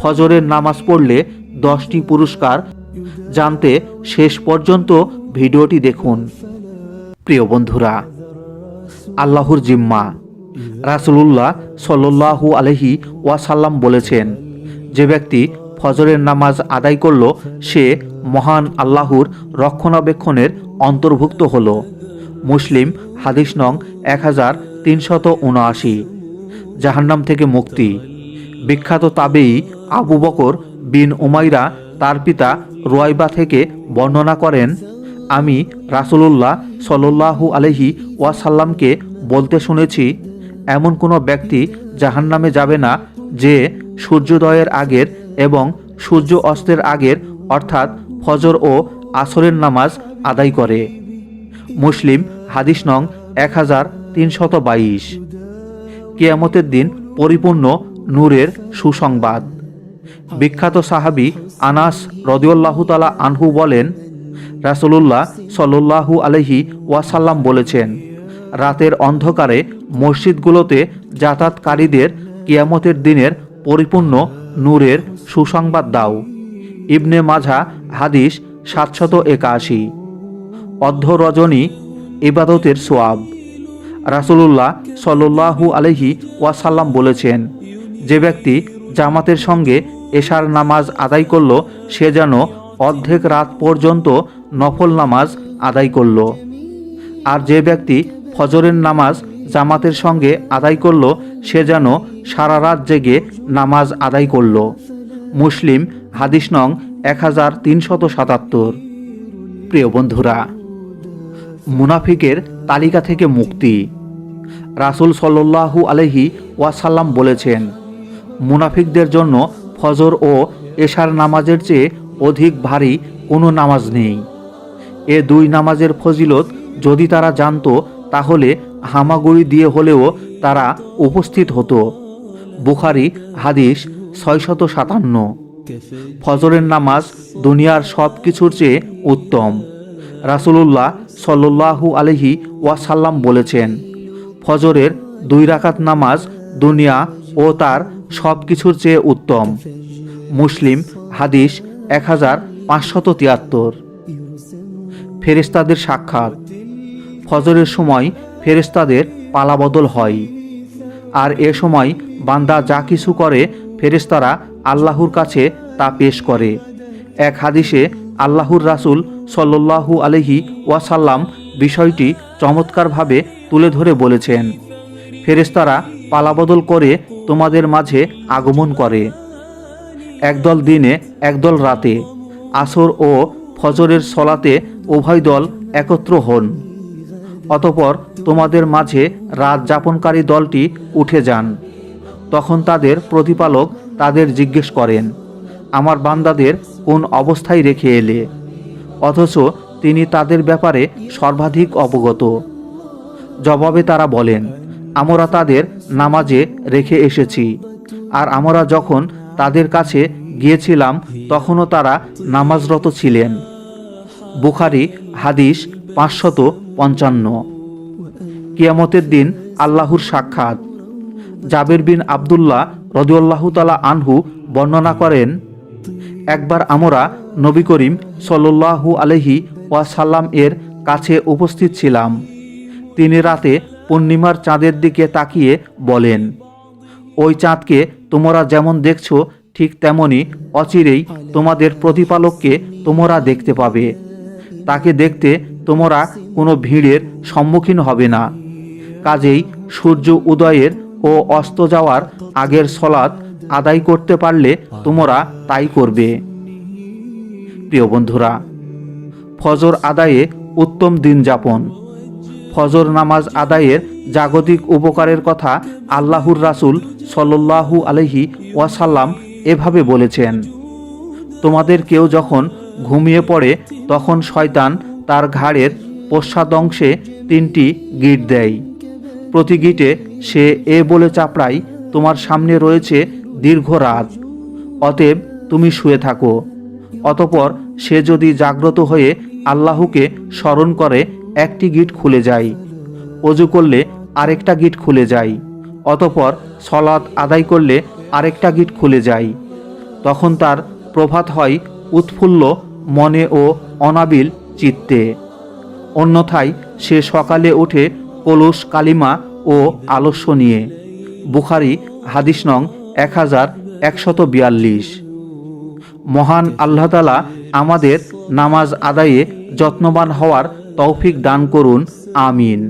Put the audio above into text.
ফজরের নামাজ পড়লে দশটি পুরস্কার। জানতে শেষ পর্যন্ত ভিডিওটি দেখুন। প্রিয় বন্ধুরা, আল্লাহর জিম্মা। রাসুলুল্লাহ সল্লাহু আলহি ওয়াসাল্লাম বলেছেন, যে ব্যক্তি ফজরের নামাজ আদায় করল, সে মহান আল্লাহর রক্ষণাবেক্ষণের অন্তর্ভুক্ত হল। মুসলিম হাদিস নং এক হাজার তিনশত উনআশি, জাহান্নাম থেকে মুক্তি। বিখ্যাত তাবেই আবু বকর বিন উমাইরা তার পিতা রোয়াইবা থেকে বর্ণনা করেন, আমি রাসুলুল্লাহ সল্লাহু আলহি ওয়াসাল্লামকে বলতে শুনেছি, এমন কোনো ব্যক্তি জাহান্নামে যাবে না যে সূর্যোদয়ের আগের এবং সূর্য অস্তের আগের, অর্থাৎ ফজর ও আসরের নামাজ আদায় করে। মুসলিম, হাদিস নং এক হাজার তিনশত বাইশ। কেয়ামতের দিন পরিপূর্ণ নূরের সুসংবাদ। বিখ্যাত সাহাবি আনাস রদিউল্লাহ তালা আনহু বলেন, রাসুলুল্লাহ সল্লাহু আলহি ওয়াসাল্লাম বলেছেন, রাতের অন্ধকারে মসজিদগুলোতে যাতায়াতকারীদের কিয়ামতের দিনের পরিপূর্ণ নূরের সুসংবাদ দাও। ইবনে মাঝা হাদিস সাতশত একাশি। অর্ধ রজনী ইবাদতের সোয়াব। রাসুলুল্লাহ সল্লাহু আলহি ওয়াসাল্লাম বলেছেন যে ব্যক্তি জামাতের সঙ্গে এশার নামাজ আদায় করল, সে যেন অর্ধেক রাত পর্যন্ত নফল নামাজ আদায় করল। আর যে ব্যক্তি ফজরের নামাজ জামাতের সঙ্গে আদায় করল, সে যেন সারা রাত জেগে নামাজ আদায় করল। মুসলিম, হাদিস নং এক হাজার তিনশত সাতাত্তর। প্রিয় বন্ধুরা, মুনাফিকের তালিকা থেকে মুক্তি। রাসুল সল্লাহু আলহি ওয়াসাল্লাম বলেছেন মুনাফিকদের জন্য ফজর ও এশার নামাজের চেয়ে অধিক ভারী কোনো নামাজ নেই। এ দুই নামাজের ফজিলত যদি তারা জানত, তাহলে হামাগুড়ি দিয়ে হলেও তারা উপস্থিত হতো। বুখারি হাদিস ছয়শত সাতান্ন। ফজরের নামাজ দুনিয়ার সব কিছুর চেয়ে উত্তম। রাসুলুল্লাহ সল্লাহু আলহি ওয়াসাল্লাম বলেছেন, ফজরের দুই রাকাত নামাজ দুনিয়া ও তার সব কিছুর চেয়ে উত্তম। মুসলিম, হাদিস এক হাজার পাঁচশত তিয়াত্তর। ফেরেস্তাদের সাক্ষাৎ। ফজরের সময় ফেরেস্তাদের পালাবদল হয়। আর এ সময় বান্দা যা কিছু করে ফেরেস্তারা আল্লাহর কাছে তা পেশ করে। এক হাদিসে আল্লাহর রাসুল সল্লাহু আলহি ওয়াসাল্লাম বিষয়টি চমৎকারভাবে তুলে ধরে বলেছেন। ফেরেস্তারা পালাবদল করে তোমাদের মাঝে আগমন করে। একদল দিনে, একদল রাতে, আসর ও ফজরের সলাতে উভয় দল একত্র হন। অতপর তোমাদের মাঝে রাত যাপনকারী দলটি উঠে যান। তখন তাদের প্রতিপালক তাদের জিজ্ঞেস করেন, আমার বান্দাদের কোন অবস্থায় রেখে এলে? অথচ তিনি তাদের ব্যাপারে সর্বাধিক অবগত। জবাবে তারা বলেন আমরা তাদের নামাজে রেখে এসেছি। আর আমরা যখন তাদের কাছে গিয়েছিলাম, তখনও তারা নামাজরত ছিলেন। বুখারি হাদিস পাঁচশত পঞ্চান্ন। কিয়ামতের দিন আল্লাহর সাক্ষাৎ। জাবের বিন আবদুল্লাহ রদিউল্লাহ তালা আনহু বর্ণনা করেন, একবার আমরা নবী করিম সল্লাহু আলহি ওয়াসাল্লাম এর কাছে উপস্থিত ছিলাম। তিনি রাতে পূর্ণিমার চাঁদের দিকে তাকিয়ে বলেন, ওই চাঁদকে তোমরা যেমন দেখছ, ঠিক তেমনি অচিরেই তোমাদের প্রতিপালককে তোমরা দেখতে পাবে। তাকে দেখতে তোমরা কোনো ভিড়ের সম্মুখীন হবে না। কাজেই সূর্য উদয়ের ও অস্ত যাওয়ার আগের সলাৎ আদায় করতে পারলে তোমরা তাই করবে। প্রিয় বন্ধুরা, ফজর আদায়ে উত্তম দিন যাপন। ফজর নামাজ আদায়ের জাগতিক উপকারের কথা আল্লাহুর রাসুল সল্লাহু আলহি ওয়াসাল্লাম এভাবে বলেছেন, তোমাদের কেউ যখন ঘুমিয়ে পড়ে, তখন শয়তান তার ঘাড়ের পশ্চাদংশে তিনটি গিট দেয়। প্রতি গিটে সে এ বলে চাপড়ায়, তোমার সামনে রয়েছে দীর্ঘ রাত, অতএব তুমি শুয়ে থাকো। অতপর সে যদি জাগ্রত হয়ে আল্লাহকে স্মরণ করে একটি গিট খুলে যায় অজু করলে আরেকটা গিট খুলে যায় অতপর সলাৎ আদায় করলে আরেকটা গিট খুলে যায় তখন তার প্রভাত হয় উৎফুল্ল মনে ও অনাবিল চিত্তে। অন্যথায় সে সকালে উঠে কলুষ কালিমা ও আলস্য নিয়ে। বুখারি, হাদিস নং এক হাজার একশত বিয়াল্লিশ। মহান আল্লাহতালা আমাদের নামাজ আদায়ে যত্নবান হওয়ার তৌফিক দান করুন আমিন।